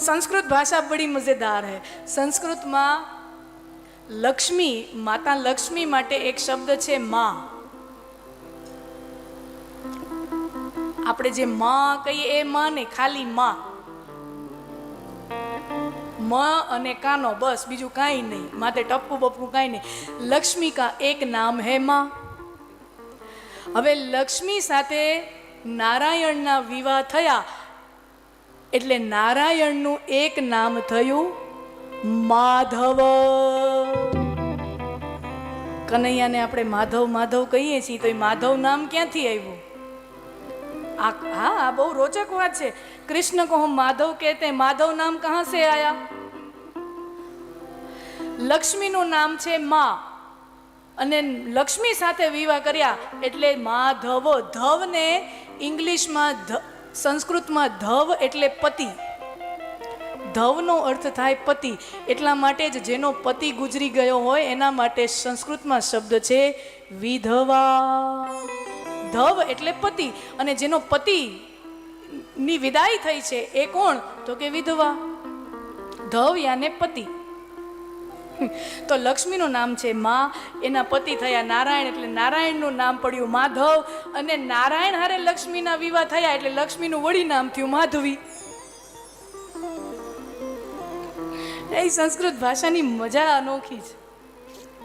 संस्कृत भाषा बड़ी मज़ेदार है સંસ્કૃતમાં લક્ષ્મી માતા લક્ષ્મી માટે એક શબ્દ છે માં આપણે જે માં કહીએ એ માં નહીં ખાલી માં મ અને કાનો બસ બીજું કાંઈ નહીં માથે ટપકું બપકું કાંઈ નહીં લક્ષ્મી કા એક નામ હે માં હવે લક્ષ્મી સાથે નારાયણના વિવાહ થયા એટલે નારાયણનું એક નામ થયું માધવ. કનૈયાને આપણે માધવ માધવ કહીએ છીએ, તો એ માધવ નામ ક્યાંથી આવ્યું? આ હા, આ બહુ રોચક વાત છે. કૃષ્ણ કહો, માધવ કહેતે, માધવ નામ કહાં સે આયા? લક્ષ્મીનું નામ છે મા. અને લક્ષ્મી સાથે વિવાહ કર્યા, એટલે માધવ ધવને ઇંગ્લિશમાં ધ સંસ્કૃતમાં ધવ એટલે પતિ. ધવનો અર્થ થાય પતિ, એટલા માટે જ જેનો પતિ ગુજરી ગયો હોય એના માટે સંસ્કૃતમાં શબ્દ છે વિધવા. ધવ એટલે પતિ, અને જેનો પતિ ની વિદાય થઈ છે એ કોણ? તો કે વિધવા. ધવ યાને પતિ. તો લક્ષ્મીનું નામ છે મા, એના પતિ થયા નારાયણ, એટલે નારાયણનું નામ પડ્યું માધવ, અને નારાયણ હારે લક્ષ્મીના વિવાહ થયા એટલે લક્ષ્મીનું વળી નામ થયું માધવી. એ સંસ્કૃત ભાષાની મજા અનોખી છે.